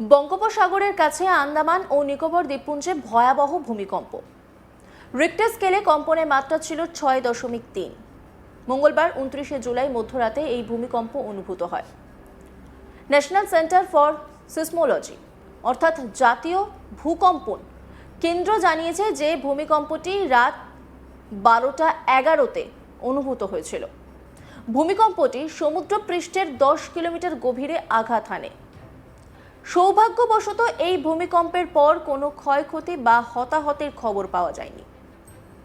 বঙ্গোপসাগরের কাছে আন্দামান ও নিকোবর দ্বীপপুঞ্জে ভয়াবহ ভূমিকম্প। রিক্টার স্কেলে কম্পনের মাত্রা ছিল ছয় দশমিক তিন। মঙ্গলবার উনত্রিশে জুলাই মধ্যরাতে এই ভূমিকম্প অনুভূত হয়। ন্যাশনাল সেন্টার ফর সিসমোলজি অর্থাৎ জাতীয় ভূকম্পন, কেন্দ্র জানিয়েছে যে ভূমিকম্পটি রাত বারোটা এগারোতে অনুভূত হয়েছিল। ভূমিকম্পটি সমুদ্রপৃষ্ঠের দশ কিলোমিটার গভীরে আঘাত হানে। সৌভাগ্যবশত এই ভূমিকম্পের পর কোনো ক্ষয়ক্ষতি বা হতাহতের খবর পাওয়া যায়নি।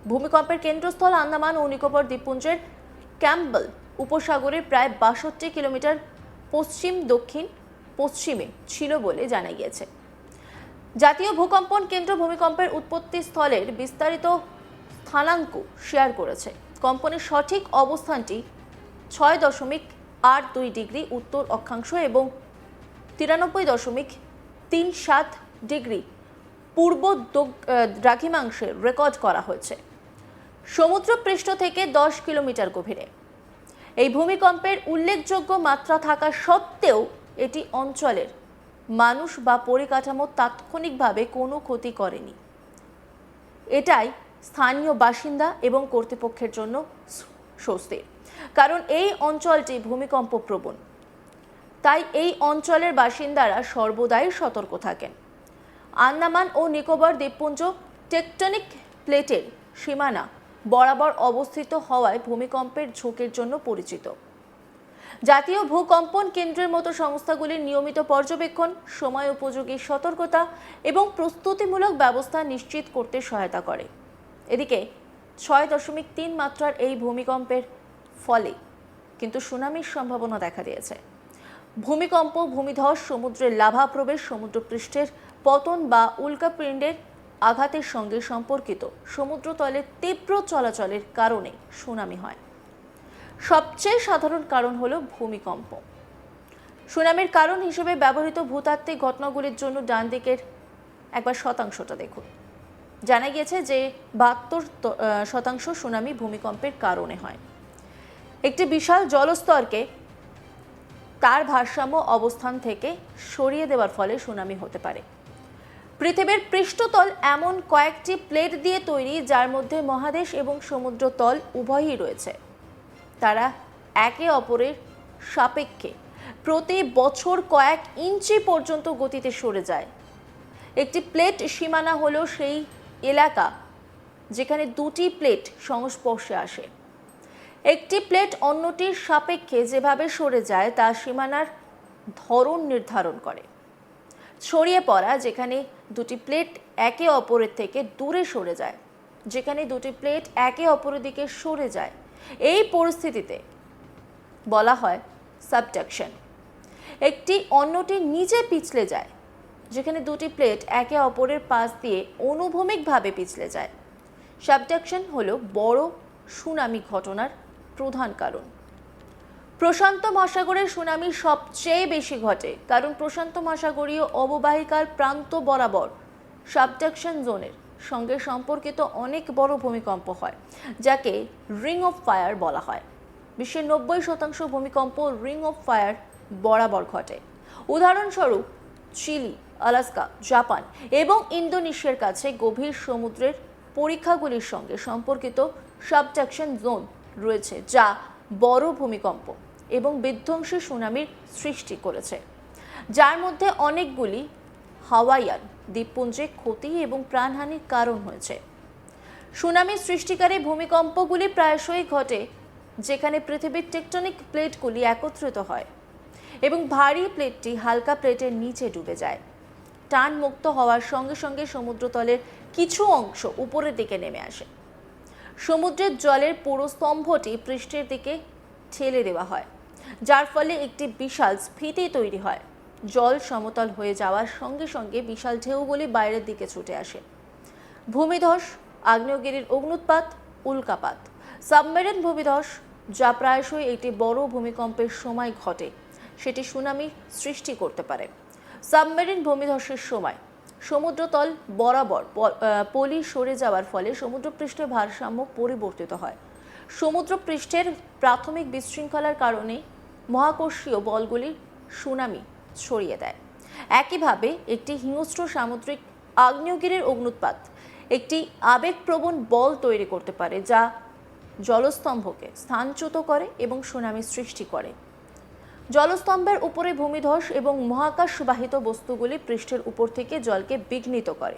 ভূমিকম্পের কেন্দ্রস্থল আন্দামান ও নিকোবর দ্বীপপুঞ্জের ক্যাম্পবেল উপসাগরের প্রায় বাষট্টি কিলোমিটার পশ্চিম, দক্ষিণ, পশ্চিমে ছিল বলে জানা গিয়েছে। জাতীয় ভূকম্পন কেন্দ্র ভূমিকম্পের উৎপত্তি স্থলের বিস্তারিত স্থানাঙ্ক শেয়ার করেছে। কম্পনের সঠিক অবস্থানটি ছয় দশমিক আট দুই ডিগ্রি উত্তর অক্ষাংশ এবং তিরানব্বই দশমিক তিন সাত ডিগ্রি পূর্ব দ্রাঘিমাংশে রেকর্ড করা হয়েছে। সমুদ্রপৃষ্ঠ থেকে দশ কিলোমিটার গভীরে। এই ভূমিকম্পের উল্লেখযোগ্য মাত্রা থাকা সত্ত্বেও এটি অঞ্চলের মানুষ বা পরিকাঠামো তাৎক্ষণিকভাবে কোনো ক্ষতি করেনি। এটাই স্থানীয় বাসিন্দা এবং কর্তৃপক্ষের জন্য স্বস্তির কারণ এই অঞ্চলটি ভূমিকম্প প্রবণ তাই এই অঞ্চলের বাসিন্দারা সর্বদাই সতর্ক থাকেন। আন্দামান ও নিকোবর দ্বীপপুঞ্জ টেকটনিক প্লেটের সীমানা বরাবর অবস্থিত হওয়ায় ভূমিকম্পের ঝোঁকের জন্য পরিচিত। জাতীয় ভূকম্পন কেন্দ্রের মতো সংস্থাগুলির নিয়মিত পর্যবেক্ষণ, সময় উপযোগী সতর্কতা এবং প্রস্তুতিমূলক ব্যবস্থা নিশ্চিত করতে সহায়তা করে। এদিকে ছয় দশমিক তিন মাত্রার এই ভূমিকম্পের ফলে কিন্তু সুনামির সম্ভাবনা দেখা দিয়েছে। ভূমিকম্প, ভূমিধস, সমুদ্রের লাভা প্রবেশ, সমুদ্রপৃষ্ঠের পতন বা উল্কাপিণ্ডের আঘাতের সঙ্গে সম্পর্কিত সমুদ্রতলের তীব্র চলাচলের কারণে সুনামি হয়। সবচেয়ে সাধারণ কারণ হল ভূমিকম্প। সুনামির কারণ হিসেবে ব্যবহৃত ভূতাত্ত্বিক ঘটনাগুলির জন্য ডান দিকের একবার শতাংশটা দেখুন। জানা গিয়েছে যে বাহাত্তর শতাংশ সুনামি ভূমিকম্পের কারণে হয়। একটি বিশাল জলস্তরকে তার ভারসাম্য অবস্থান থেকে সরিয়ে দেওয়ার ফলে সুনামি হতে পারে। পৃথিবীর পৃষ্ঠতল এমন কয়েকটি প্লেট দিয়ে তৈরি, যার মধ্যে মহাদেশ এবং সমুদ্রতল উভয়ই রয়েছে। তারা একে অপরের সাপেক্ষে প্রতি বছর কয়েক ইঞ্চি পর্যন্ত গতিতে সরে যায়। একটি প্লেট সীমানা হলো সেই এলাকা যেখানে দুটি প্লেট সংস্পর্শে আসে। একটি প্লেট অন্যটির সাপেক্ষে যেভাবে সরে যায় তা সীমানার ধরন নির্ধারণ করে। ছড়িয়ে পড়া যেখানে দুটি প্লেট একে অপরের থেকে দূরে সরে যায়, যেখানে দুটি প্লেট একে অপরের দিকে সরে যায়, এই পরিস্থিতিতে বলা হয় সাবডাকশন। একটি অন্যটির নিচে পিছলে যায়, যেখানে দুটি প্লেট একে অপরের পাশ দিয়ে অনুভূমিকভাবে পিছলে যায়। সাবডাকশন হলো বড় সুনামি ঘটনার প্রধান কারণ। প্রশান্ত মহাসাগরের সুনামি সবচেয়ে বেশি ঘটে, কারণ প্রশান্ত মহাসাগরীয় অববাহিকার প্রান্ত বরাবর সাবডাকশন জোনের সঙ্গে সম্পর্কিত অনেক বড় ভূমিকম্প হয়, যাকে রিং অফ ফায়ার বলা হয়। বিশ্বের নব্বই শতাংশ ভূমিকম্প রিং অফ ফায়ার বরাবর ঘটে। উদাহরণস্বরূপ, চিলি, আলাস্কা, জাপান এবং ইন্দোনেশিয়ার কাছে গভীর সমুদ্রের পরীক্ষাগুলির সঙ্গে সম্পর্কিত সাবডাকশন জোন রয়েছে, যা বড় ভূমিকম্প এবং বিধ্বংসী সুনামির সৃষ্টি করেছে। যার মধ্যে অনেকগুলি হাওয়াইয়ান দ্বীপপুঞ্জে ক্ষতি এবং প্রাণহানির কারণ হয়েছে। সুনামির সৃষ্টিকারী ভূমিকম্পগুলি প্রায়শই ঘটে যেখানে পৃথিবীর টেকটনিক প্লেটগুলি একত্রিত হয় এবং ভারী প্লেটটি হালকা প্লেটের নিচে ডুবে যায়। টান মুক্ত হওয়ার সঙ্গে সঙ্গে সমুদ্রতলের কিছু অংশ উপরের দিকে নেমে আসে। সমুদ্রের জলের পুরো স্তম্ভটি পৃষ্ঠের দিকে ঠেলে দেওয়া হয়, যার ফলে একটি বিশাল স্ফীতি তৈরি হয়। জল সমতল হয়ে যাওয়ার সঙ্গে সঙ্গে বিশাল ঢেউগুলি বাইরের দিকে ছুটে আসে। ভূমিধস, আগ্নেয়গিরির অগ্নুৎপাত, উল্কাপাত। সাবমেরিন ভূমিধস, যা প্রায়শই একটি বড় ভূমিকম্পের সময় ঘটে, সেটি সুনামি সৃষ্টি করতে পারে। সাবমেরিন ভূমিধসের সময় সমুদ্রতল বরাবর পলি সরে যাওয়ার ফলে সমুদ্রপৃষ্ঠের ভারসাম্য পরিবর্তিত হয়। সমুদ্রপৃষ্ঠের প্রাথমিক বিশৃঙ্খলার কারণে মহাকর্ষীয় বলগুলি সুনামি ছড়িয়ে দেয়। একইভাবে একটি হিংস্র সামুদ্রিক আগ্নেয়গিরির অগ্নুৎপাত একটি আবেগপ্রবণ বল তৈরি করতে পারে, যা জলস্তম্ভকে স্থানচ্যুত করে এবং সুনামি সৃষ্টি করে। জলস্তম্ভের উপরে ভূমিধস এবং মহাকাশবাহিত বস্তুগুলি পৃষ্ঠের উপর থেকে জলকে বিঘ্নিত করে।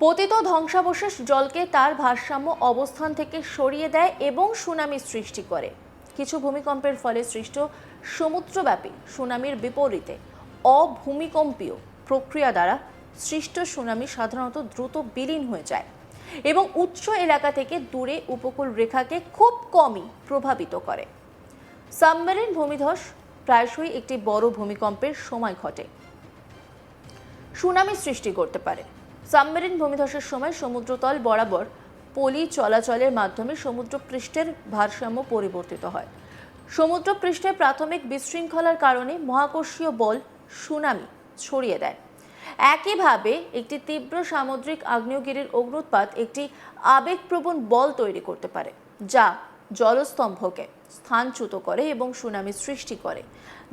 পতিত ধ্বংসাবশেষ জলকে তার ভারসাম্য অবস্থান থেকে সরিয়ে দেয় এবং সুনামি সৃষ্টি করে। কিছু ভূমিকম্পের ফলে সৃষ্ট সমুদ্রব্যাপী সুনামির বিপরীতে অভূমিকম্পীয় প্রক্রিয়া দ্বারা সৃষ্ট সুনামি সাধারণত দ্রুত বিলীন হয়ে যায় এবং উচ্চ এলাকা থেকে দূরে উপকূল রেখাকে খুব কমই প্রভাবিত করে। সাবমেরিন ভূমিধস প্রায়শই একটি বড় ভূমিকম্পের সময় ঘটে। সুনামি সৃষ্টি করতে পারে। সাবমেরিন ভূমিধসের সময় সমুদ্রতল বরাবর পলি চলাচলের মাধ্যমে সমুদ্র পৃষ্ঠের ভারসাম্য পরিবর্তিত হয়। সমুদ্র পৃষ্ঠে প্রাথমিক বিশৃঙ্খলার কারণে মহাকর্ষীয় বল সুনামি ছড়িয়ে দেয়। একইভাবে একটি তীব্র সামুদ্রিক আগ্নেয়গিরির অগ্নুৎপাত একটি আবেগপ্রবণ বল তৈরি করতে পারে, যা জলস্তম্ভকে স্থানচ্যুত করে এবং সুনামি সৃষ্টি করে।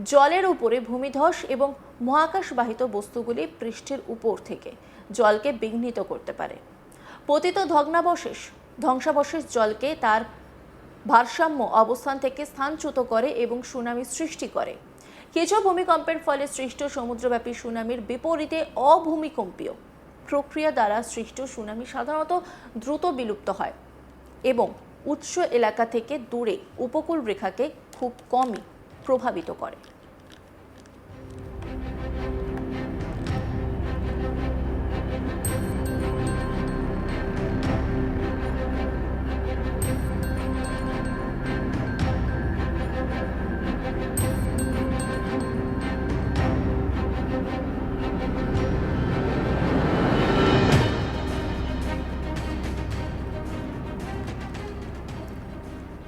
জলের উপরে ভূমিধস এবং মহাকাশবাহিত বস্তুগুলি পৃষ্ঠের উপর থেকে জলকে বিঘ্নিত করতে পারে। পতিত ভগ্নাবশেষ ধ্বংসাবশেষ জলকে তার ভারসাম্য অবস্থান থেকে স্থানচ্যুত করে এবং সুনামি সৃষ্টি করে। কিছু ভূমিকম্পের ফলে সৃষ্ট সমুদ্রব্যাপী সুনামির বিপরীতে অভূমিকম্পীয় প্রক্রিয়া দ্বারা সৃষ্ট সুনামি সাধারণত দ্রুত বিলুপ্ত হয় এবং উৎস এলাকা থেকে দূরে উপকূল রেখাকে খুব কমই প্রভাবিত করে।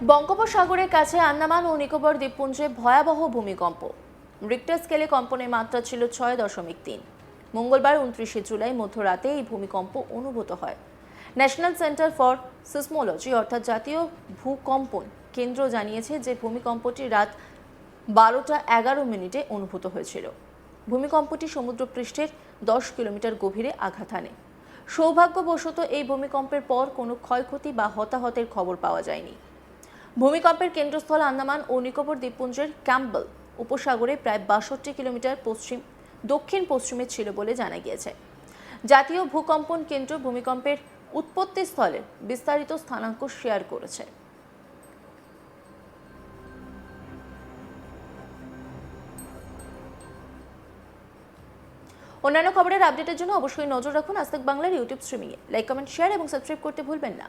বঙ্গোপসাগরের কাছে আন্দামান ও নিকোবর দ্বীপপুঞ্জে ভয়াবহ ভূমিকম্প। রিক্টার স্কেলে কম্পনের মাত্রা ছিল ছয় দশমিক তিন। মঙ্গলবার উনত্রিশে জুলাই মধ্যরাতে এই ভূমিকম্প অনুভূত হয়। ন্যাশনাল সেন্টার ফর সিসমোলজি, অর্থাৎ জাতীয় ভূকম্পন কেন্দ্র, জানিয়েছে যে ভূমিকম্পটি রাত বারোটা এগারো মিনিটে অনুভূত হয়েছিল। ভূমিকম্পটি সমুদ্রপৃষ্ঠের দশ কিলোমিটার গভীরে আঘাত হানে। সৌভাগ্যবশত এই ভূমিকম্পের পর কোনো ক্ষয়ক্ষতি বা হতাহতের খবর পাওয়া যায়নি। ভূমিকম্পের কেন্দ্রস্থল আন্দামান ও নিকোবর দ্বীপপুঞ্জের ক্যাম্পবেল উপসাগরে প্রায় বাষট্টি কিলোমিটার পশ্চিম, দক্ষিণ পশ্চিমে ছিল বলে জানা গিয়েছে। জাতীয় ভূকম্পন কেন্দ্র ভূমিকম্পের উৎপত্তি স্থলে বিস্তারিত স্থানাঙ্ক শেয়ার করেছে। অন্যান্য খবরের আপডেটের জন্য অবশ্যই নজর রাখুন আজ বাংলার ইউটিউব স্ট্রিমিংয়ে। লাইক, কমেন্ট, শেয়ার এবং সাবস্ক্রাইব করতে ভুলবেন না।